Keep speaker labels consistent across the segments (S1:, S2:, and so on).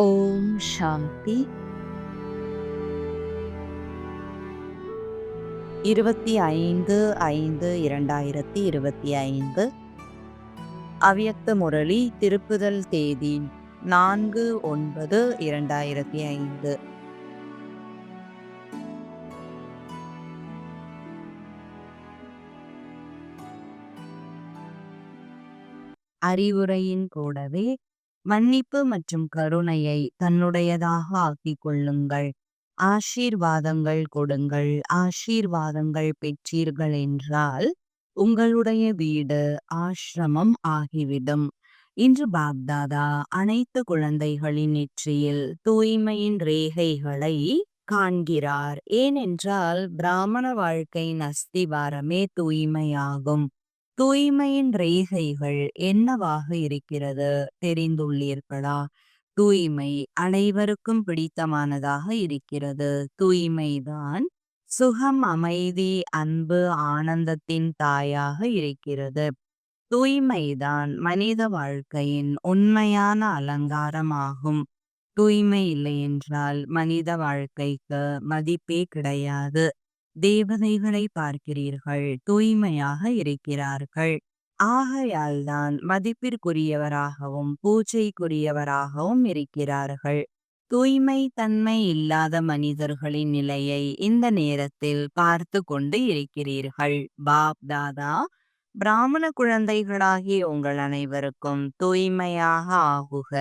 S1: ஓம் சாந்தி. இருபத்தி ஐந்து ஐந்து இரண்டாயிரத்தி இருபத்தி ஐந்து. அவ்யக்த முரளி திருப்புதல் தேதி நான்கு ஒன்பது இரண்டாயிரத்தி ஐந்து. அறிவுரையின் கூடவே மன்னிப்பு மற்றும் கருணையை தன்னுடையதாக ஆக்கிக் கொள்ளுங்கள் ஆசீர்வாதங்கள் கொடுங்கள். ஆசீர்வாதங்கள் பெற்றீர்கள் என்றால் உங்களுடைய வீடு ஆசிரமம் ஆகிவிடும். இன்று பாக்தாதா அனைத்து குழந்தைகளின் நெற்றியில் தூய்மையின் ரேகைகளை காண்கிறார். ஏனென்றால் பிராமண வாழ்க்கையின் அஸ்திவாரமே தூய்மையாகும். தூய்மையின் ரேகைகள் என்னவாக இருக்கிறது? தெரிந்துள்ளீர்களா? தூய்மை அனைவருக்கும் பிடித்தமானதாக இருக்கிறது. தூய்மைதான் சுகம் அமைதி அன்பு ஆனந்தத்தின் தாயாக இருக்கிறது. தூய்மைதான் மனித வாழ்க்கையின் உண்மையான அலங்காரமாகும். தூய்மை இல்லை என்றால் மனித வாழ்க்கைக்கு மதிப்பே கிடையாது. தேவதைகளை பார்க்கிறீர்கள் தூய்மையாக இருக்கிறார்கள். ஆகையால்தான் மதிப்பிற்குரியவராகவும் பூஜைக்குரியவராகவும் இருக்கிறார்கள். தூய்மை தன்மை இல்லாத மனிதர்களின் நிலையை இந்த நேரத்தில் பார்த்து கொண்டு இருக்கிறீர்கள். பாப் தாதா பிராமண குழந்தைகளாகிய உங்கள் அனைவருக்கும் தூய்மையாக ஆகுக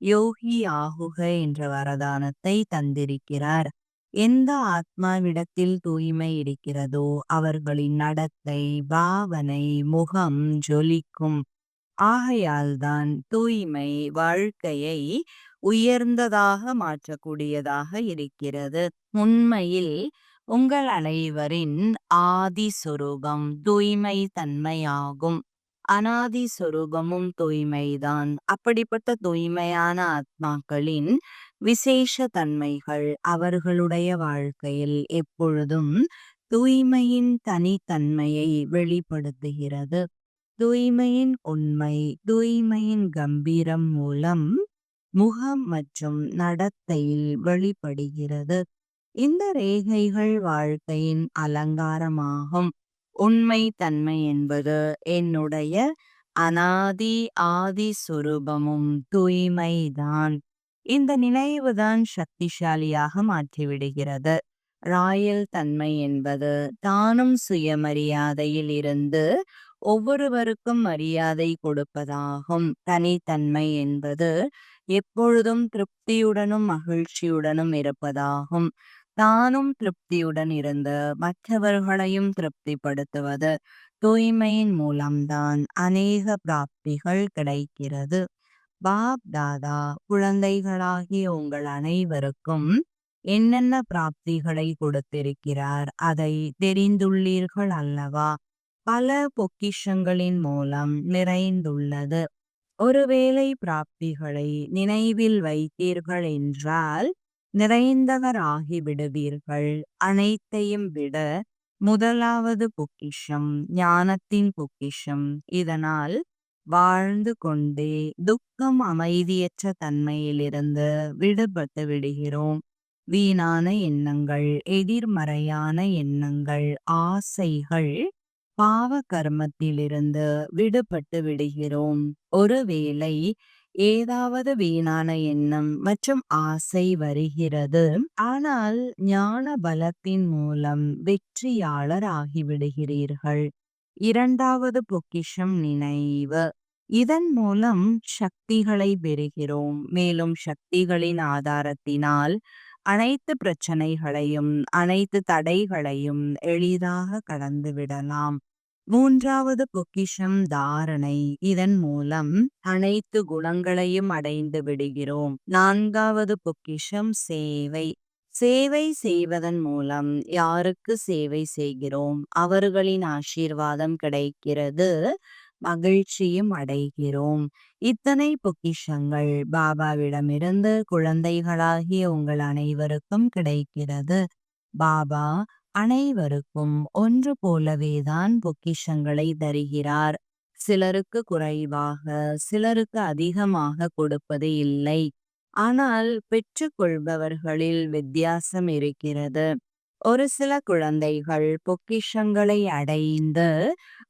S1: யோகி ஆகுக என்ற வரதானத்தை தந்திருக்கிறார். எந்த ஆத்மாவிடத்தில் தூய்மை இருக்கிறதோ அவர்களின் நடத்தை பாவனை முகம் ஜொலிக்கும். ஆகையால்தான் தூய்மை வாழ்க்கையை உயர்ந்ததாக மாற்றக்கூடியதாக இருக்கிறது. உண்மையில் உங்கள் அனைவரின் ஆதி சொரூபம் தூய்மை தன்மையாகும் அனாதி சொரூபமும் தூய்மைதான். அப்படிப்பட்ட தூய்மையான ஆத்மாக்களின் விசேஷ தன்மைகள் அவர்களுடைய வாழ்க்கையில் எப்பொழுதும் தூய்மையின் தனித்தன்மையை வெளிப்படுத்துகிறது. தூய்மையின் உண்மை தூய்மையின் கம்பீரம் மூலம் முகம் மற்றும் நடத்தையில் வெளிப்படுகிறது. இந்த ரேகைகள் வாழ்க்கையின் அலங்காரமாகும். உண்மை தன்மை என்பது என்னுடைய அனாதி ஆதி சுரூபமும் தூய்மைதான். இந்த நினைவுதான் சக்திசாலியாக மாற்றிவிடுகிறது. ராயல் தன்மை என்பது தானும் சுயமரியாதையில் இருந்து ஒவ்வொருவருக்கும் மரியாதை கொடுப்பதாகும். தனித்தன்மை என்பது எப்பொழுதும் திருப்தியுடனும் மகிழ்ச்சியுடனும் இருப்பதாகும். தானும் திருப்தியுடன் இருந்து மற்றவர்களையும் திருப்திப்படுத்துவது தூய்மையின் மூலம்தான். அநேக பிராப்திகள் கிடைக்கிறது. பாப் தாதா குழந்தைகளாகிய உங்கள் அனைவருக்கும் என்னென்ன பிராப்திகளை கொடுத்திருக்கிறார்? அதை தெரிந்துள்ளீர்கள் அல்லவா? பல பொக்கிஷங்களின் மூலம் நிறைந்துள்ளது. ஒருவேளை பிராப்திகளை நினைவில் வைத்தீர்கள் என்றால் நிறைந்தவர் ஆகிவிடுவீர்கள் அனைத்தையும் விட முதலாவது பொக்கிஷம் ஞானத்தின் பொக்கிஷம். இதனால் வாழ்ந்து கொண்டே துக்கம் அமைதியற்ற தன்மையிலிருந்து விடுபட்டு விடுகிறோம். வீணான எண்ணங்கள் எதிர்மறையான எண்ணங்கள் ஆசைகள் பாவ கர்மத்திலிருந்து விடுபட்டு விடுகிறோம். ஒருவேளை ஏதாவது வீணான எண்ணம் மற்றும் ஆசை வருகிறது. ஆனால் ஞான பலத்தின் மூலம் வெற்றியாளர் ஆகிவிடுகிறீர்கள் இரண்டாவது பொக்கிஷம் நினைவு. இதன் மூலம் சக்திகளை பெறுகிறோம். மேலும் சக்திகளின் ஆதாரத்தினால் அனைத்து பிரச்சனைகளையும் அனைத்து தடைகளையும் எளிதாக கடந்து விடலாம். மூன்றாவது பொக்கிஷம் தாரணை. இதன் மூலம் அனைத்து குணங்களையும் அடைந்து விடுகிறோம். நான்காவது பொக்கிஷம் சேவை. சேவை செய்வதன் மூலம் யாருக்கு சேவை செய்கிறோம்? அவர்களின் ஆசீர்வாதம் கிடைக்கிறது. மகிழ்ச்சியும் அடைகிறோம். இத்தனை பொக்கிஷங்கள் பாபாவிடமிருந்து குழந்தைகளாகிய உங்கள் அனைவருக்கும் கிடைக்கிறது. பாபா அனைவருக்கும் ஒன்று போலவேதான் பொக்கிஷங்களை தருகிறார். சிலருக்கு குறைவாக சிலருக்கு அதிகமாக கொடுப்பது இல்லை. ஆனால் பெற்றுக்கொள்பவர்களில் வித்தியாசம் இருக்கிறது. ஒரு சில குழந்தைகள் பொக்கிஷங்களை அடைந்து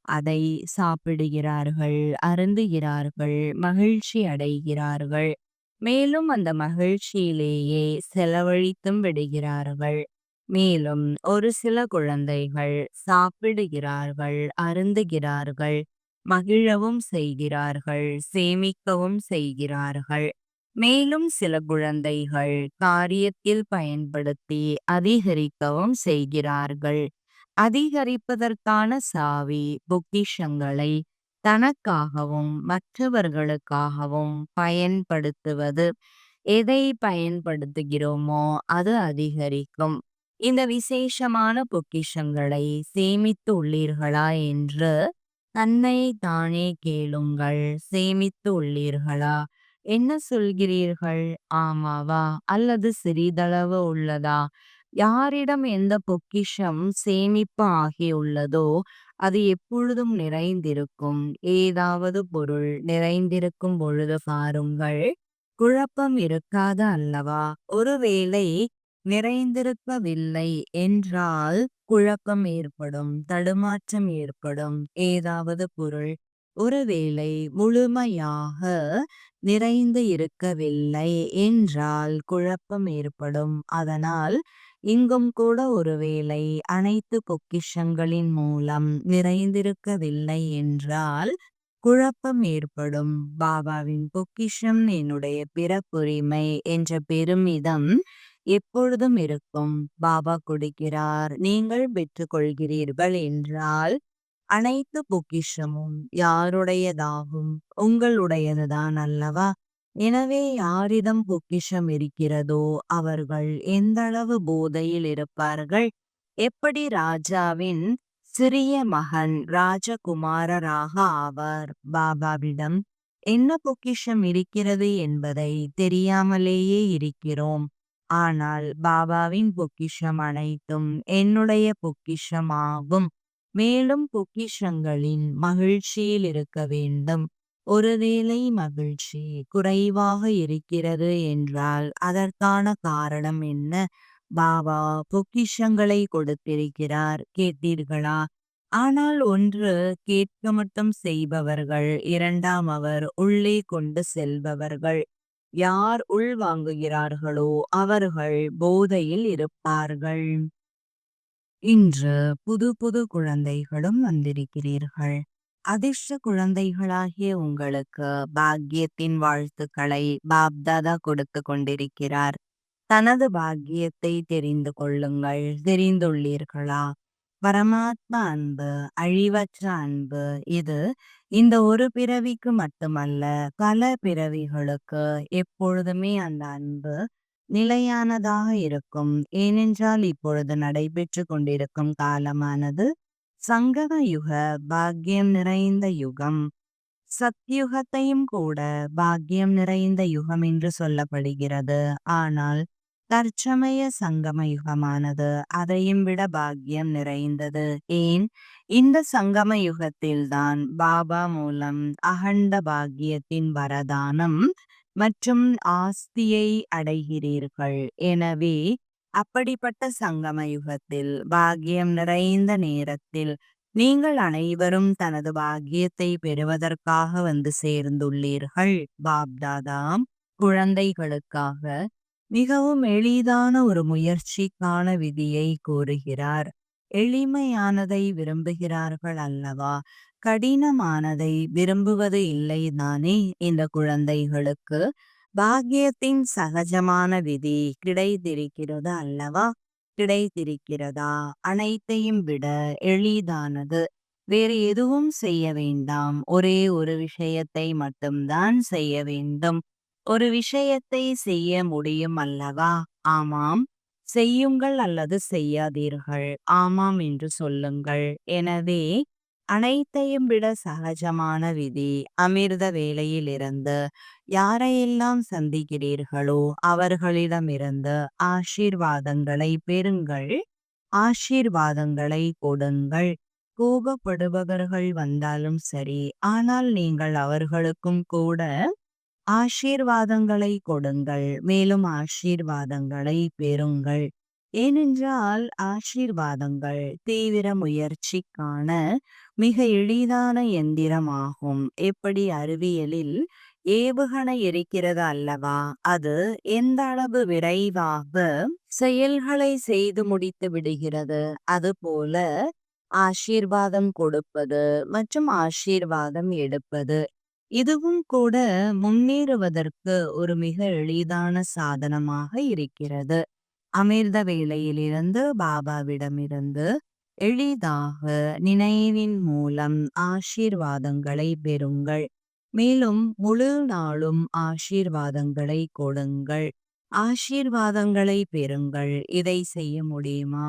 S1: அதை சாப்பிடுகிறார்கள், அருந்துகிறார்கள், மகிழ்ச்சி அடைகிறார்கள். மேலும் அந்த மகிழ்ச்சியிலேயே செலவழித்தும் விடுகிறார்கள். மேலும் ஒரு சில குழந்தைகள் சாப்பிடுகிறார்கள், அருந்துகிறார்கள், மகிழவும் செய்கிறார்கள், சேமிக்கவும் செய்கிறார்கள். மேலும் சில குழந்தைகள் காரியத்தில் பயன்படுத்தி அதிகரிக்கவும் செய்கிறார்கள். அதிகரிப்பதற்கான சாவி பொக்கிஷங்களை தனக்காகவும் மற்றவர்களுக்காகவும் பயன்படுத்துவது. எதை பயன்படுத்துகிறோமோ அது அதிகரிக்கும். இந்த விசேஷமான பொக்கிஷங்களை சேமித்து உள்ளீர்களா என்று தன்னை தானே கேளுங்கள். சேமித்து உள்ளீர்களா? என்ன சொல்கிறீர்கள்? ஆமாவா? அல்லது சிறிதளவு உள்ளதா? யாரிடம் எந்த பொக்கிஷம் சேமிப்பு ஆகியுள்ளதோ அது எப்பொழுதும் நிறைந்திருக்கும். ஏதாவது பொருள் நிறைந்திருக்கும் பொழுது பாருங்கள். குழப்பம் இருக்காது அல்லவா? ஒருவேளை நிறைந்திருக்கவில்லை என்றால் குழப்பம் ஏற்படும், தடுமாற்றம் ஏற்படும். ஏதாவது பொருள் ஒருவேளை முழுமையாக நிறைந்து இருக்கவில்லை என்றால் குழப்பம் ஏற்படும். அதனால் இங்கும் கூட ஒருவேளை அனைத்து பொக்கிஷங்களின் மூலம் நிறைந்திருக்கவில்லை என்றால் குழப்பம் ஏற்படும். பாபாவின் பொக்கிஷம் என்னுடைய பிறப்புரிமை என்ற பெருமிதம் எப்பொழுதும் இருக்கும். பாபா கொடுக்கிறார், நீங்கள் பெற்றுக்கொள்கிறீர்கள் என்றால் அனைத்து பொக்கிஷமும் யாருடையதாகும்? உங்களுடையதுதான் அல்லவா? எனவே யாரிடம் பொக்கிஷம் இருக்கிறதோ அவர்கள் எந்தளவு போதையில் இருப்பார்கள்? எப்படி ராஜாவின் சிறிய மகன் ராஜகுமாரராக ஆவார். பாபாவிடம் என்ன பொக்கிஷம் இருக்கிறது என்பதை தெரியாமலேயே இருக்கிறோம். ஆனால் பாபாவின் பொக்கிஷம் அனைத்தும் என்னுடைய பொக்கிஷமாகும். மேலும் பொக்கிஷங்களின் மகிழ்ச்சியில் இருக்க வேண்டும். ஒருவேளை மகிழ்ச்சி குறைவாக இருக்கிறது என்றால் அதற்கான காரணம் என்ன? பாபா பொக்கிஷங்களை கொடுத்திருக்கிறார் கேட்டீர்களா? ஆனால் ஒன்று கேட்க மட்டும் செய்பவர்கள், இரண்டாம் அவர் உள்ளே கொண்டு செல்பவர்கள். யார் உள்வாங்குகிறார்களோ அவர்கள் போதையில் இருப்பார்கள். இன்று புது புது குழந்தைகளும் வந்திருக்கிறீர்கள். அதிர்ஷ்ட குழந்தைகளாகிய உங்களுக்கு பாக்கியத்தின் வாழ்த்துக்களை பாப்தாதா கொடுத்து கொண்டிருக்கிறார். தனது பாக்கியத்தை தெரிந்து கொள்ளுங்கள். தெரிந்துள்ளீர்களா? பரமாத்மா அன்பு, அழிவற்ற அன்பு. இது இந்த ஒரு பிறவிக்கு மட்டுமல்ல, பல பிறவிகளுக்கு எப்பொழுதுமே அந்த அன்பு நிலையானதாக இருக்கும். ஏனென்றால் இப்பொழுது நடைபெற்று கொண்டிருக்கும் காலமானது சங்கம யுக பாக்கியம் நிறைந்த யுகம். சத்யுகத்தையும் கூட பாக்கியம் நிறைந்த யுகம் என்று சொல்லப்படுகிறது. ஆனால் தற்சமய சங்கம யுகமானது அதையும் விட பாக்கியம் நிறைந்தது. ஏன்? இந்த சங்கம யுகத்தில்தான் பாபா மூலம் அகண்ட பாக்கியத்தின் வரதானம் மற்றும் ஆஸ்தியை அடைகிறீர்கள். எனவே அப்படிப்பட்ட சங்கம யுகத்தில் பாக்கியம் நிறைந்த நேரத்தில் நீங்கள் அனைவரும் தனது பாக்கியத்தை பெறுவதற்காக வந்து சேர்ந்துள்ளீர்கள். பாப்தாதாம் குழந்தைகளுக்காக மிகவும் எளிதான ஒரு முயற்சிக்கான விதியை கூறுகிறார். எளிமையானதை விரும்புகிறார்கள் அல்லவா? கடினமானதை விரும்புவது இல்லைதானே இந்த குழந்தைகளுக்கு? பாக்கியத்தின் சகஜமான விதி கிடைத்திருக்கிறது அல்லவா? கிடைத்திருக்கிறதா? அனைத்தையும் விட எளிதானது. வேறு எதுவும் செய்ய வேண்டாம். ஒரே ஒரு விஷயத்தை மட்டும்தான் செய்ய வேண்டும். ஒரு விஷயத்தை செய்ய முடியும் அல்லவா? ஆமாம். செய்யுங்கள் அல்லது செய்யாதீர்கள். ஆமாம் என்று சொல்லுங்கள். எனவே அனைத்தையும் விட சகஜமான விதி அமிர்த வேளையிலிருந்து யாரையெல்லாம் சந்திக்கிறீர்களோ அவர்களிடமிருந்து ஆசீர்வாதங்களை பெறுங்கள். ஆசீர்வாதங்களை கொடுங்கள். கோபப்படுபவர்கள் வந்தாலும் சரி, ஆனால் நீங்கள் அவர்களுக்கும் கூட ஆசீர்வாதங்களை கொடுங்கள் மேலும் ஆசீர்வாதங்களை பெறுங்கள் ஏனென்றால் ஆசீர்வாதங்கள் தீவிர முயற்சிக்கான மிக எளிதான எந்திரமாகும். எப்படி அறிவியலில் ஏவுகணை இருக்கிறது அல்லவா? அது எந்த அளவு விரைவாக செயல்களை செய்து முடித்து விடுகிறது? அதுபோல ஆசீர்வாதம் கொடுப்பது மற்றும் ஆசீர்வாதம் எடுப்பது. இதுவும் கூட முன்னேறுவதற்கு ஒரு மிக எளிதான சாதனமாக இருக்கிறது. அமிர்த வேளையிலிருந்து பாபாவிடமிருந்து எளிதாக நினைவின் மூலம் ஆசீர்வாதங்களை பெறுங்கள். மேலும் முழு நாளும் ஆசீர்வாதங்களை கொடுங்கள். ஆசீர்வாதங்களை பெறுங்கள். இதை செய்ய முடியுமா?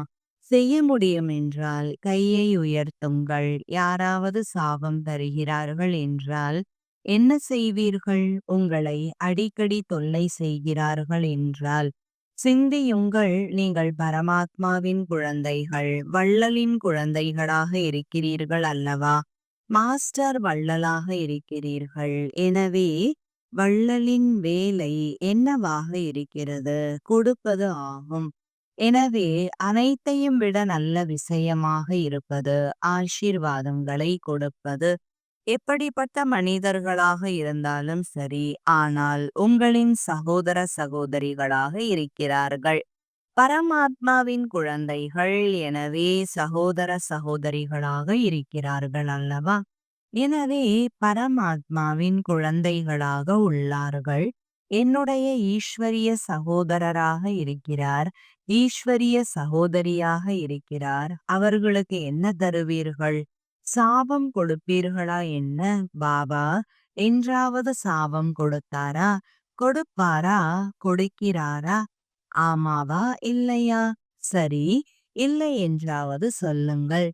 S1: செய்ய முடியும் என்றால் கையை உயர்த்துங்கள். யாராவது சாபம் தருகிறார்கள் என்றால் என்ன செய்வீர்கள்? உங்களை அடிக்கடி தொல்லை செய்கிறார்கள் என்றால் சிந்தியுங்கள் நீங்கள் பரமாத்மாவின் குழந்தைகள் வள்ளலின் குழந்தைகளாக இருக்கிறீர்கள் அல்லவா? மாஸ்டர் வள்ளலாக இருக்கிறீர்கள். எனவே வள்ளலின் வேலை என்னவாக இருக்கிறது? கொடுப்பது ஆகும். எனவே அனைத்தையும் விட நல்ல விஷயமாக இருப்பது ஆசீர்வாதங்களை கொடுப்பது எப்படிப்பட்ட மனிதர்களாக இருந்தாலும் சரி ஆனால் உங்களின் சகோதர சகோதரிகளாக இருக்கிறார்கள். பரமாத்மாவின் குழந்தைகள் எனவே சகோதர சகோதரிகளாக இருக்கிறார்கள் அல்லவா? எனவே பரமாத்மாவின் குழந்தைகளாக உள்ளார்கள். என்னுடைய ஈஸ்வரிய சகோதரராக இருக்கிறார். ஈஸ்வரிய சகோதரியாக இருக்கிறார். அவர்களுக்கு என்ன தருவீர்கள்? சாபம் கொடுப்பீர்களா என்ன பாபா? என்றாவது சாபம் கொடுத்தாரா? கொடுப்பாரா? கொடுக்கிறாரா? ஆமாவா? இல்லையா? சரி இல்லை என்றாவது சொல்லுங்கள்.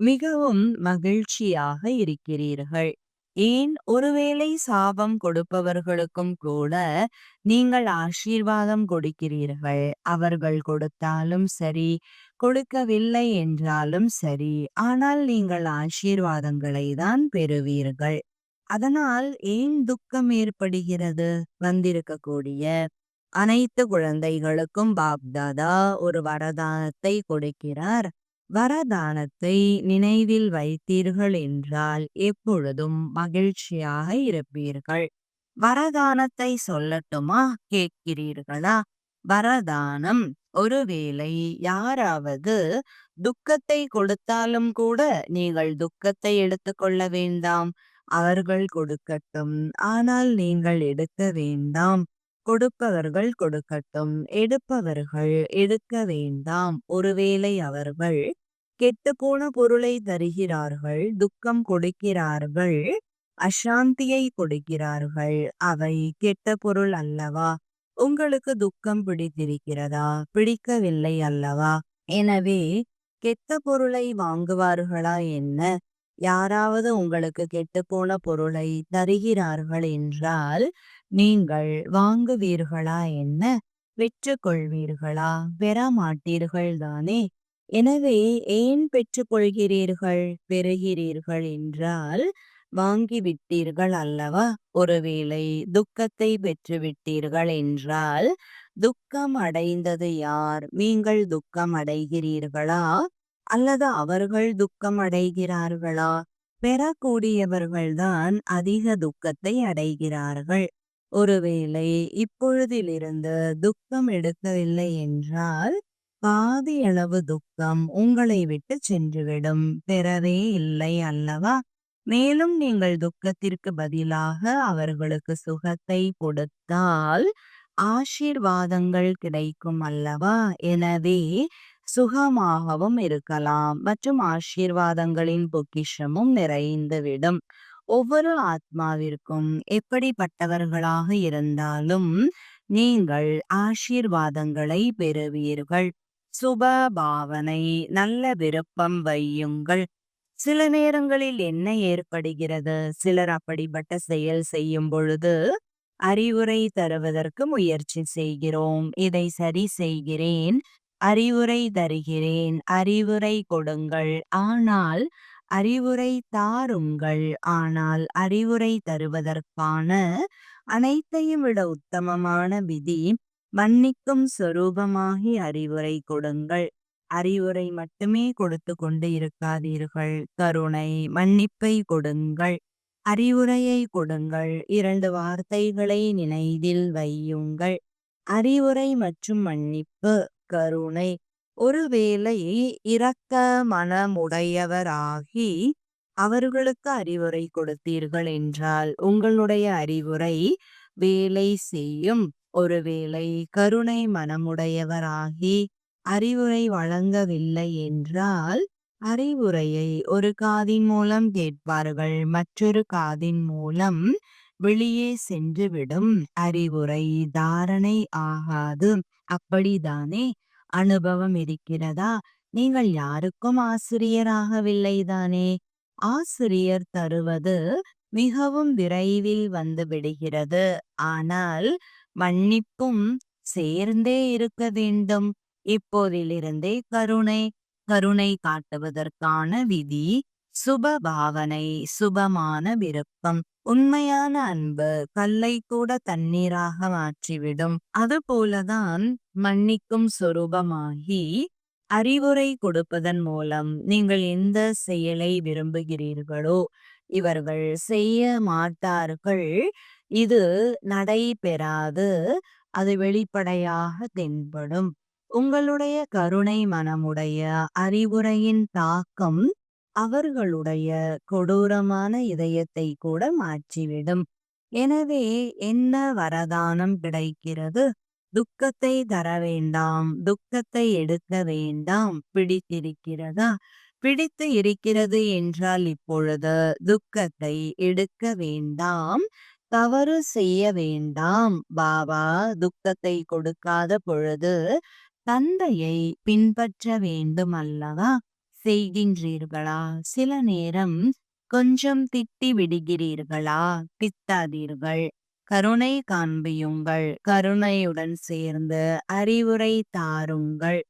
S1: மிகவும் மகிழ்ச்சியாக இருக்கிறீர்கள். ஏன்? ஒருவேளை சாபம் கொடுப்பவர்களுக்கும் கூட நீங்கள் ஆசீர்வாதம் கொடுக்கிறீர்கள். அவர்கள் கொடுத்தாலும் சரி கொடுக்கவில்லை என்றாலும் சரி. ஆனால் நீங்கள் ஆசீர்வாதங்களை தான் பெறுவீர்கள். அதனால் ஏன் துக்கம் ஏற்படுகிறது? வந்திருக்கக்கூடிய அனைத்து குழந்தைகளுக்கும் பாப்தாதா ஒரு வரதானத்தை கொடுக்கிறார். வரதானத்தை நினைவில் வைத்தீர்கள் என்றால் எப்பொழுதும் மகிழ்ச்சியாக இருப்பீர்கள். வரதானத்தை சொல்லட்டுமா? கேட்கிறீர்களா? வரதானம் ஒருவேளை யாராவது துக்கத்தை கொடுத்தாலும் கூட நீங்கள் துக்கத்தை எடுத்துக்கொள்ள வேண்டாம். அவர்கள் கொடுக்கட்டும். ஆனால் நீங்கள் எடுக்க வேண்டாம். கொடுப்பவர்கள் கொடுக்கட்டும். எடுப்பவர்கள் எடுக்க வேண்டாம். ஒருவேளை அவர்கள் கெட்டுப்போன பொருளை தருகிறார்கள். துக்கம் கொடுக்கிறார்கள். அசாந்தியை கொடுக்கிறார்கள். அவை கெட்ட பொருள் அல்லவா? உங்களுக்கு துக்கம் பிடித்திருக்கிறதா? பிடிக்கவில்லை அல்லவா? எனவே கெட்ட பொருளை வாங்குவார்களா என்ன? யாராவது உங்களுக்கு கெட்டுப்போன பொருளை தருகிறார்கள் என்றால் நீங்கள் வாங்குவீர்களா என்ன? பெற்றுக்கொள்வீர்களா? பெற மாட்டீர்கள் தானே? எனவே ஏன் பெற்றுக்கொள்கிறீர்கள்? பெறுகிறீர்கள் என்றால் வாங்கிவிட்டீர்கள் அல்லவா? ஒருவேளை துக்கத்தை பெற்றுவிட்டீர்கள் என்றால் துக்கம் அடைந்தது யார்? நீங்கள் துக்கம் அடைகிறீர்களா? அல்லது அவர்கள் துக்கம் அடைகிறார்களா? பெறக்கூடியவர்கள்தான் அதிக துக்கத்தை அடைகிறார்கள். ஒருவேளை இப்பொழுதிலிருந்து துக்கம் எடுக்கவில்லை என்றால் பாதி அளவு துக்கம் உங்களை விட்டு சென்றுவிடும். பெறவே இல்லை அல்லவா? மேலும் நீங்கள் துக்கத்திற்கு பதிலாக அவர்களுக்கு சுகத்தை கொடுத்தால் ஆசீர்வாதங்கள் கிடைக்கும் அல்லவா? எனவே சுகமாகவும் இருக்கலாம். மற்றும் ஆசீர்வாதங்களின் பொக்கிஷமும் நிறைந்துவிடும். ஒவ்வொரு ஆத்மாவிற்கும் எப்படிப்பட்டவர்களாக இருந்தாலும் நீங்கள் ஆசீர்வாதங்களை பெறுவீர்கள். சுப பாவனை நல்ல விருப்பம் வையுங்கள். சில நேரங்களில் என்ன ஏற்படுகிறது? சிலர் அப்படிப்பட்ட செயல் செய்யும் பொழுது அறிவுரை தருவதற்கு முயற்சி செய்கிறோம். இதை சரி செய்கிறேன் அறிவுரை தருகிறேன் அறிவுரை கொடுங்கள். ஆனால் அறிவுரை தாருங்கள். ஆனால் அறிவுரை தருவதற்கான அனைத்தையும் விட உத்தமமான விதி மன்னிக்கும் சொரூபமாகி அறிவுரை கொடுங்கள். அறிவுரை மட்டுமே கொடுத்து கொண்டு இருக்காதீர்கள். கருணை மன்னிப்பை கொடுங்கள். அறிவுரையை கொடுங்கள். இரண்டு வார்த்தைகளை நினைவில் வையுங்கள். அறிவுரை மற்றும் மன்னிப்பு கருணை ஒருவேளை இரக்க மனமுடையவராகி அவர்களுக்கு அறிவுரை கொடுத்தீர்கள் என்றால் உங்களுடைய அறிவுரை வேலை செய்யும். ஒருவேளை கருணை மனமுடையவராகி அறிவுரை வழங்கவில்லை என்றால் அறிவுரையை ஒரு காதின் மூலம் கேட்பார்கள். மற்றொரு காதின் மூலம் வெளியே சென்றுவிடும். அறிவுரை தாரணை ஆகாது. அப்படிதானே? அனுபவம் இருக்கிறதா? நீங்கள் யாருக்கும் ஆசிரியராகவில்லைதானே ஆசிரியர் தருவது மிகவும் விரைவில் வந்து விடுகிறது. ஆனால் மன்னிப்பும் சேர்ந்தே இருக்க வேண்டும். இப்போதிலிருந்தே கருணை கருணை காட்டுவதற்கான விதி சுப பாவனை சுபமான விருப்பம் உண்மையான அன்பு கல்லை கூட தண்ணீராக மாற்றிவிடும். அதுபோலதான் மன்னிக்கும் சொரூபமாகி அறிவுரை கொடுப்பதன் மூலம் நீங்கள் எந்த செயலை விரும்புகிறீர்களோ இவர்கள் செய்ய மாட்டார்கள். இது நடைபெறாது. அது வெளிப்படையாக தென்படும். உங்களுடைய கருணை மனமுடைய அறிவுரையின் தாக்கம் அவர்களுடைய கொடூரமான இதயத்தை கூட மாற்றிவிடும். எனவே என்ன வரதானம் கிடைக்கிறது? துக்கத்தை தர வேண்டாம் துக்கத்தை எடுக்க வேண்டாம். பிடித்திருக்கிறதா? பிடித்து இருக்கிறது என்றால் இப்பொழுது துக்கத்தை எடுக்க வேண்டாம் தவறு செய்ய வேண்டாம். பாபா துக்கத்தை கொடுக்காத பொழுது தந்தையை பின்பற்ற வேண்டும் அல்லவா செய்கின்றீர்களா? சில நேரம் கொஞ்சம் திட்டி விடுகிறீர்களா? திட்டாதீர்கள். கருணை காண்பியுங்கள். கருணையுடன் சேர்ந்து அறிவுரை தாருங்கள்.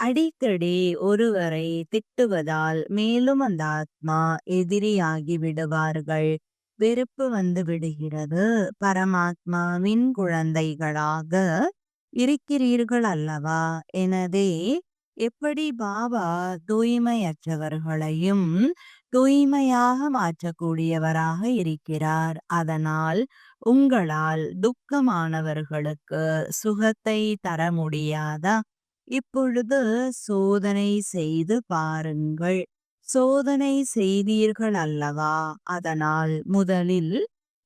S1: அடிக்கடி ஒருவரை திட்டுவதால் மேலும் அந்த ஆத்மா எதிரியாகி விடுவார்கள். வெறுப்பு வந்து விடுகிறது. பரமாத்மாவின் குழந்தைகளாக இருக்கிறீர்கள் அல்லவா எனவே எப்படி பாபா தூய்மையற்றவர்களையும் தூய்மையாக மாற்றக்கூடியவராக இருக்கிறார்? அதனால் உங்களால் துக்கமானவர்களுக்கு சுகத்தை தர முடியாதா? இப்பொழுது சோதனை செய்து பாருங்கள். சோதனை செய்தீர்கள் அல்லவா அதனால் முதலில்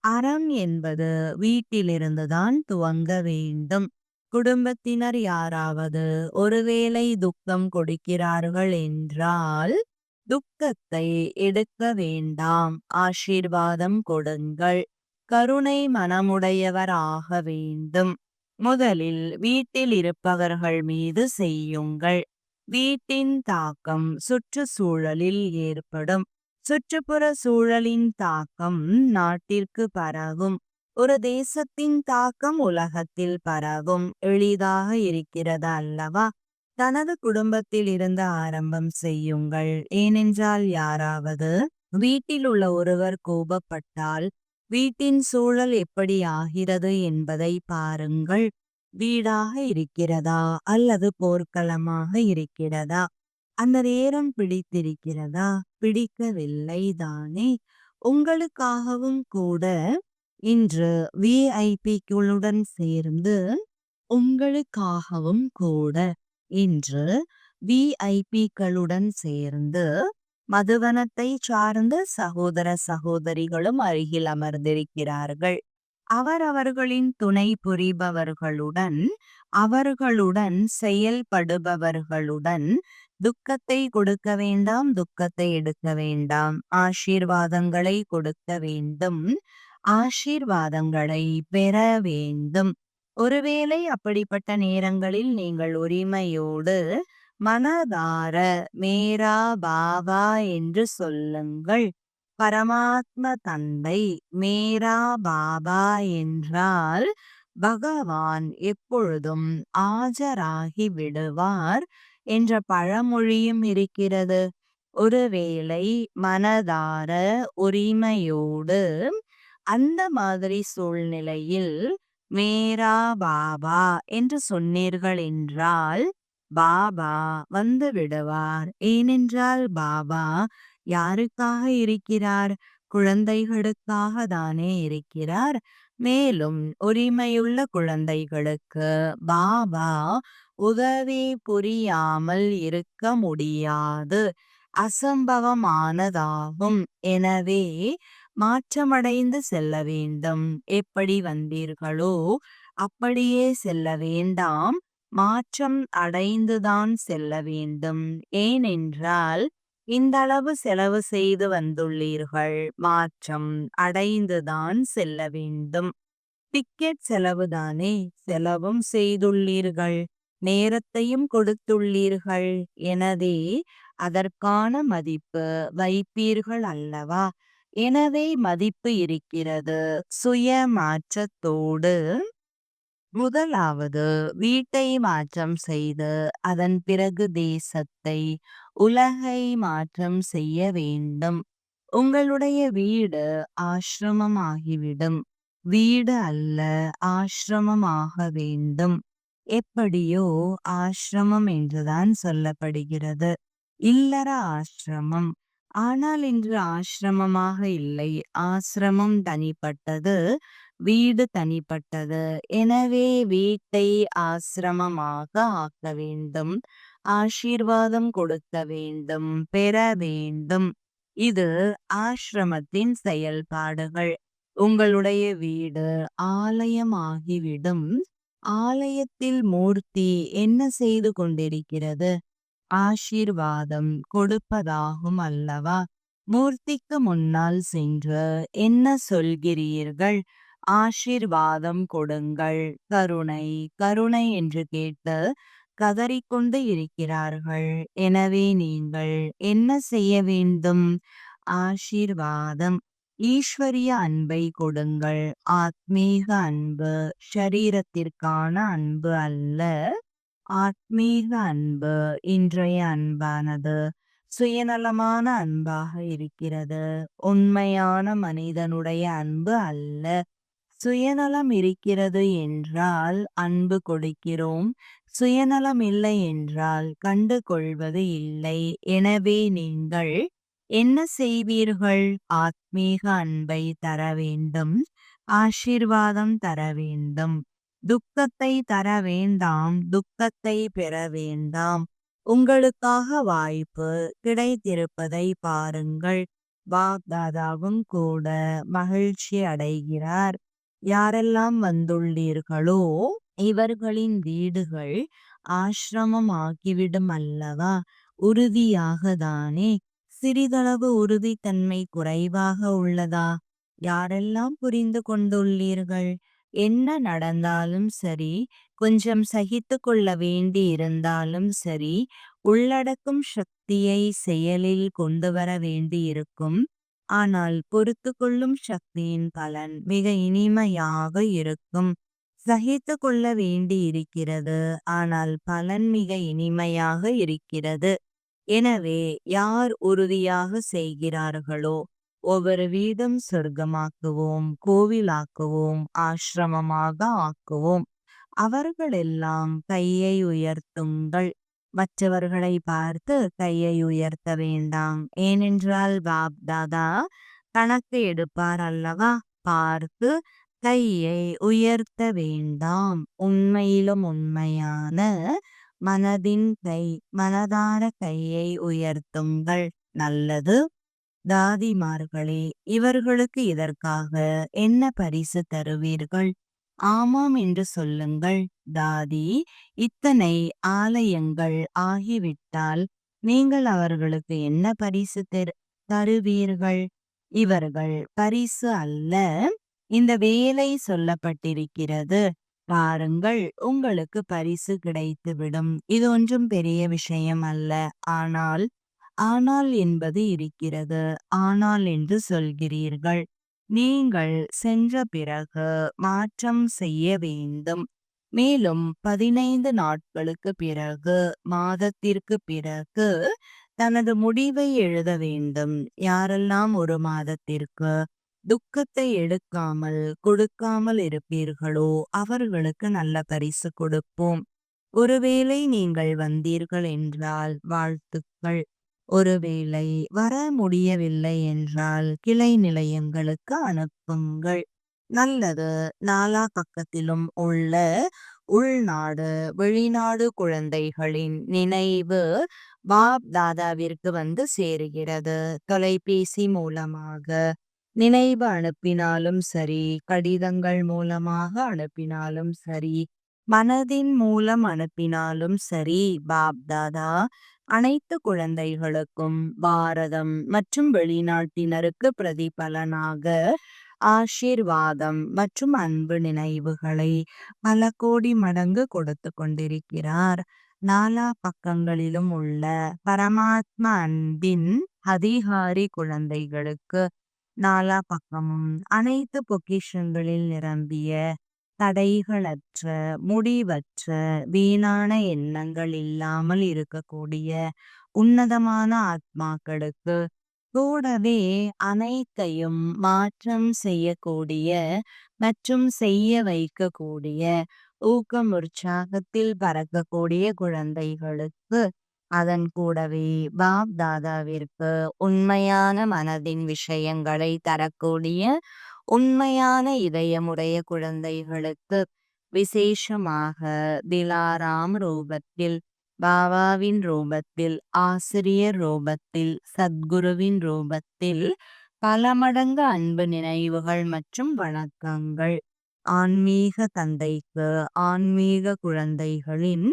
S1: அறம் என்பது வீட்டிலிருந்துதான் துவங்க வேண்டும். குடும்பத்தினர் யாராவது ஒருவேளை துக்கம் கொடுக்கிறார்கள் என்றால் துக்கத்தை எடுக்க வேண்டாம். ஆசீர்வாதம் கொடுங்கள். கருணை மனமுடையவர் ஆக வேண்டும். முதலில் வீட்டில் இருப்பவர்கள் மீது செய்யுங்கள். வீட்டின் தாக்கம் சுற்றுச்சூழலில் ஏற்படும். சுற்றுப்புற சூழலின் தாக்கம் நாட்டிற்கு பரவும். ஒரு தேசத்தின் தாக்கம் உலகத்தில் பரவும் எளிதாக இருக்கிறது அல்லவா? தனது குடும்பத்தில் இருந்து ஆரம்பம் செய்யுங்கள். ஏனென்றால் யாராவது வீட்டில் உள்ள ஒருவர் கோபப்பட்டால் வீட்டின் சூழல் எப்படி ஆகிறது என்பதை பாருங்கள். வீடாக இருக்கிறதா? அல்லது போர்க்களமாக இருக்கிறதா? அந்த நேரம் பிடித்திருக்கிறதா? பிடிக்கவில்லை தானே? உங்களுக்காகவும் கூட இன்று விஐபிக்களுடன் சேர்ந்து உங்களுக்காகவும் கூட இன்று விஐபிக்களுடன் சேர்ந்து மதுவனத்தை சார்ந்த சகோதர சகோதரிகளும் அருகில் அமர்ந்திருக்கிறார்கள். அவரவர்களின் துணை புரிபவர்களுடன் அவர்களுடன் செயல்படுபவர்களுடன் துக்கத்தை கொடுக்க வேண்டாம் துக்கத்தை எடுக்க வேண்டாம் ஆசீர்வாதங்களை கொடுக்க வேண்டும். ஆசீர்வாதங்களை பெற வேண்டும். ஒருவேளை அப்படிப்பட்ட நேரங்களில் நீங்கள் உரிமையோடு மனதார மேரா பாபா என்று சொல்லுங்கள். பரமாத்ம தந்தை மேரா பாபா என்றால் பகவான் எப்பொழுதும் ஆஜராகி விடுவார் என்ற பழமொழியும் இருக்கிறது. ஒருவேளை மனதார உரிமையோடு அந்த மாதிரி சூழ்நிலையில் மேரா பாபா என்று சொன்னீர்கள் என்றால் பாபா வந்து விடுவார். ஏனென்றால் பாபா யாருக்காக இருக்கிறார்? குழந்தைகளுக்காக தானே இருக்கிறார். மேலும் உரிமையுள்ள குழந்தைகளுக்கு பாபா உதவி புரியாமல் இருக்க முடியாது. அசம்பவமானதாகும். எனவே மாற்றமடைந்து செல்ல வேண்டும். எப்படி வந்தீர்களோ அப்படியே செல்ல வேண்டாம். மாற்றம் அடைந்துதான் செல்ல வேண்டும். ஏனென்றால் இந்த அளவு செலவு செய்து வந்துள்ளீர்கள். மாற்றம் அடைந்துதான் செல்ல வேண்டும். டிக்கெட் செலவுதானே செலவும் செய்துள்ளீர்கள். நேரத்தையும் கொடுத்துள்ளீர்கள். எனவே அதற்கான மதிப்பு வைப்பீர்கள் அல்லவா? எனவே மதிப்பு இருக்கிறது. சுய மாற்றத்தோடு முதலாவது வீட்டை மாற்றம் செய்து அதன் பிறகு தேசத்தை உலகை மாற்றம் செய்ய வேண்டும். உங்களுடைய வீடு ஆசிரமமாகிவிடும். வீடு அல்ல ஆசிரமமாக வேண்டும். எப்படியோ ஆசிரமம் என்றுதான் சொல்லப்படுகிறது. இல்லற ஆசிரமம். ஆனால் இன்று ஆசிரமமாக இல்லை. ஆசிரமம் தனிப்பட்டது வீடு தனிப்பட்டது. எனவே வீட்டை ஆசிரமமாக ஆக்க வேண்டும். ஆசீர்வாதம் கொடுக்க வேண்டும். பெற வேண்டும். இது ஆசிரமத்தின் செயல்பாடுகள். உங்களுடைய வீடு ஆலயமாகிவிடும். ஆலயத்தில் மூர்த்தி என்ன செய்து கொண்டிருக்கிறது? ஆசீர்வாதம் கொடுப்பதாகும் அல்லவா? மூர்த்திக்கு முன்னால் சென்று என்ன சொல்கிறீர்கள்? ஆசீர்வாதம் கொடுங்கள். கருணை கருணை என்று கேட்டு கதறிக்கொண்டு இருக்கிறார்கள். எனவே நீங்கள் என்ன செய்ய வேண்டும்? ஆசீர்வாதம். ஈஸ்வரிய அன்பை கொடுங்கள். ஆத்மீக அன்பு ஷரீரத்திற்கான அன்பு அல்ல. ஆத்மீக அன்பு இன்றைய அன்பானது சுயநலமான அன்பாக இருக்கிறது. உண்மையான மனிதனுடைய அன்பு அல்ல. சுயநலம் இருக்கிறது என்றால் அன்பு கொடுக்கிறோம். சுயநலம் இல்லை என்றால் கண்டு கொள்வது இல்லை. எனவே நீங்கள் என்ன செய்வீர்கள்? ஆத்மீக அன்பை தர வேண்டும் ஆசீர்வாதம் தர வேண்டும். துக்கத்தை தர வேண்டாம் துக்கத்தை பெற வேண்டாம். உங்களுக்காக வாய்ப்பு கிடைத்திருப்பதை பாருங்கள். வாக்தாதாவும் கூட மகிழ்ச்சி அடைகிறார். யாரெல்லாம் வந்துள்ளீர்களோ இவர்களின் வீடுகள் ஆசிரமம் ஆக்கிவிடும் அல்லவா? உறுதியாக தானே சிறிதளவு உறுதித்தன்மை குறைவாக உள்ளதா? யாரெல்லாம் புரிந்து கொண்டுள்ளீர்கள்? என்ன நடந்தாலும் சரி கொஞ்சம் சகித்து கொள்ள வேண்டி இருந்தாலும் சரி உள்ளடக்கும் சக்தியை செயலில் கொண்டு வர வேண்டி இருக்கும். ஆனால் பொறுத்து கொள்ளும் சக்தியின் பலன் மிக இனிமையாக இருக்கும். சகித்து கொள்ள வேண்டி இருக்கிறது ஆனால் பலன் மிக இனிமையாக இருக்கிறது. எனவே யார் உறுதியாக செய்கிறார்களோ ஒவ்வொரு வீடும் சொர்க்கமாக்குவோம் கோவிலாக்குவோம் ஆசிரமமாக ஆக்குவோம். அவர்களெல்லாம் கையை உயர்த்துங்கள். மற்றவர்களை பார்த்து கையை உயர்த்த வேண்டாம். ஏனென்றால் பாப் தாதா கணக்கு எடுப்பார் அல்லவா? பார்த்து கையை உயர்த்த வேண்டாம். உண்மையிலும் உண்மையான மனதின் கை மனதார கையை உயர்த்துங்கள். நல்லது. தாதிமார்களே இவர்களுக்கு இதற்காக என்ன பரிசு தருவீர்கள்? ஆமாம் என்று சொல்லுங்கள். தாதி இத்தனை ஆலயங்கள் ஆகிவிட்டால் நீங்கள் அவர்களுக்கு என்ன பரிசு தருவீர்கள்? இவர்கள் பரிசு அல்ல. இந்த வேலை சொல்லப்பட்டிருக்கிறது. பாருங்கள் உங்களுக்கு பரிசு கிடைத்துவிடும். இது ஒன்றும் பெரிய விஷயம் அல்ல. ஆனால் ஆனால் என்பது இருக்கிறது ஆனால் என்று சொல்கிறீர்கள். நீங்கள் சென்ற பிறகு மாற்றம் செய்ய வேண்டும். மேலும் பதினைந்து நாட்களுக்கு பிறகு மாதத்திற்கு பிறகு தனது முடிவை எழுத வேண்டும். யாரெல்லாம் ஒரு மாதத்திற்கு துக்கத்தை எடுக்காமல் கொடுக்காமல் இருப்பீர்களோ அவர்களுக்கு நல்ல பரிசு கொடுப்போம். ஒருவேளை நீங்கள் வந்தீர்கள் என்றால் வாழ்த்துக்கள். ஒருவேளை வர முடியவில்லை என்றால் கிளை நிலையங்களுக்கு அனுப்புங்கள். நல்லது. நாலா பக்கத்திலும் உள்ள உள்நாடு வெளிநாடு குழந்தைகளின் நினைவு பாப் தாதாவிற்கு வந்து சேருகிறது. தொலைபேசி மூலமாக நினைவு அனுப்பினாலும் சரி கடிதங்கள் மூலமாக அனுப்பினாலும் சரி மனதின் மூலம் அனுப்பினாலும் சரி பாப் தாதா அனைத்து குழந்தைகளுக்கும் பாரதம் மற்றும் வெளிநாட்டினருக்கு பிரதிபலனாக ஆசீர்வாதம் மற்றும் அன்பு நினைவுகளை பல கோடி மடங்கு கொடுத்து கொண்டிருக்கிறார். நாலா பக்கங்களிலும் உள்ள பரமாத்மா அன்பின் அதிகாரி குழந்தைகளுக்கு நாலா பக்கமும் அனைத்து பொக்கிஷங்களில் நிரம்பிய தடைகளற்ற முடிவற்ற வீணான எண்ணங்கள் இல்லாமல் இருக்கக்கூடிய உன்னதமான ஆத்மாக்களுக்கு கூடவே அனைத்தையும் மாற்றம் செய்யக்கூடிய மற்றும் செய்ய வைக்கக்கூடிய ஊக்கம் உற்சாகத்தில் பறக்கக்கூடிய குழந்தைகளுக்கு அதன் கூடவே பாப் தாதாவிற்கு உண்மையான மனதின் விஷயங்களை தரக்கூடிய உண்மையான இதயமுடைய குழந்தைகளுக்கு விசேஷமாக திலாராம் ரூபத்தில் பாபாவின் ரூபத்தில் ஆசிரியர் ரூபத்தில் சத்குருவின் ரூபத்தில் பல மடங்கு அன்பு நினைவுகள் மற்றும் வணக்கங்கள். ஆன்மீக தந்தைக்கு ஆன்மீக குழந்தைகளின்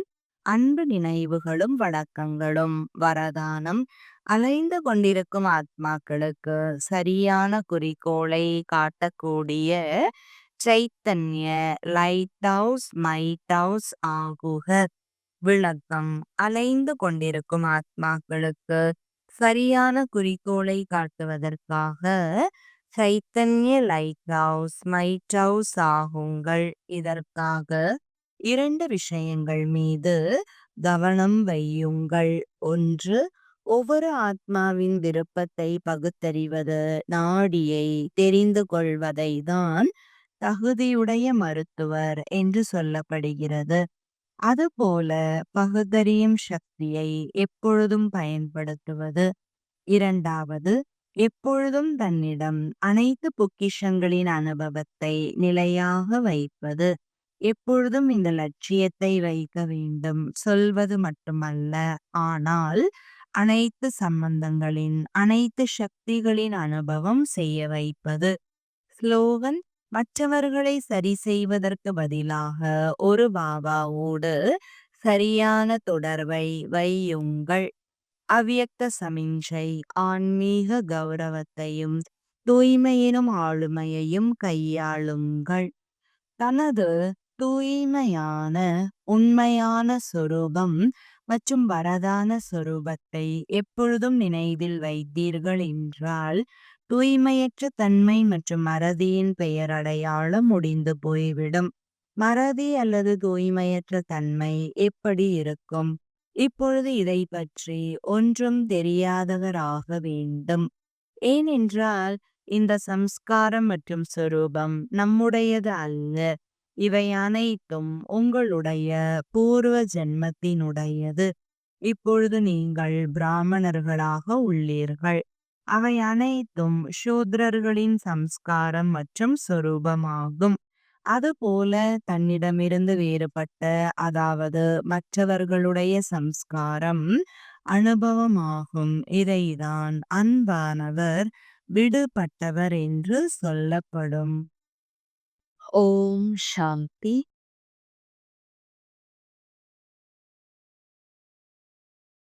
S1: அன்பு நினைவுகளும் வணக்கங்களும் வரதானம் அலைந்து கொண்டிருக்கும் ஆத்மாக்களுக்கு சரியான குறிக்கோளை காட்டக்கூடிய சைத்தன்ய லைட் ஹவுஸ் மைட் ஹவுஸ் ஆகுக. விளக்கம். அலைந்து கொண்டிருக்கும் ஆத்மாக்களுக்கு சரியான குறிக்கோளை காட்டுவதற்காக சைத்தன்ய லைட் ஹவுஸ் மைட் ஹவுஸ் ஆகுங்கள். இதற்காக இரண்டு விஷயங்கள் மீது கவனம் வையுங்கள். ஒன்று ஒவ்வொரு ஆத்மாவின் விருப்பத்தை பகுத்தறிவது நாடியை தெரிந்து கொள்வதை தான் தகுதியுடைய மருத்துவர் என்று சொல்லப்படுகிறது. அதுபோல பகுத்தறியும் சக்தியை எப்பொழுதும் பயன்படுத்துவது. இரண்டாவது எப்பொழுதும் தன்னிடம் அனைத்து பொக்கிஷங்களின் அனுபவத்தை நிலையாக வைப்பது. எப்பொழுதும் இந்த லட்சியத்தை வைக்க வேண்டும். சொல்வது மட்டுமல்ல ஆனால் அனைத்து சம்பந்தங்களின் அனைத்து சக்திகளின் அனுபவம் செய்ய வைப்பது. ஸ்லோகன் மற்றவர்களை சரி செய்வதற்கு பதிலாக ஒரு பாபாவோடு சரியான தொடர்பை வையுங்கள். அவ்வியக்த சமிஞ்சை ஆன்மீக கௌரவத்தையும் தூய்மையினும் ஆளுமையையும் கையாளுங்கள். தனது தூய்மையான உண்மையான சொரூபம் மற்றும் வரதான சொரூபத்தை எப்பொழுதும் நினைவில் வைத்தீர்கள் என்றால் தூய்மையற்ற தன்மை மற்றும் மறதியின் பெயர் அடையாளம் முடிந்து போய்விடும். மறதி அல்லது தூய்மையற்ற தன்மை எப்படி இருக்கும்? இப்பொழுது இதை பற்றி ஒன்றும் தெரியாதவராக வேண்டும். ஏனென்றால் இந்த சம்ஸ்காரம் மற்றும் சொரூபம் நம்முடையது அல்ல. இவை அனைத்தும் உங்களுடைய பூர்வ ஜென்மத்தினுடையது. இப்பொழுது நீங்கள் பிராமணர்களாக உள்ளீர்கள். அவை அனைத்தும் சூத்ரர்களின் சம்ஸ்காரம் மற்றும் சொரூபமாகும். அதுபோல தன்னிடமிருந்து வேறுபட்ட அதாவது மற்றவர்களுடைய சம்ஸ்காரம் அனுபவமாகும். இதைதான் அன்பானவர் விடுபட்டவர் என்று சொல்லப்படும். ஓம் சாந்தி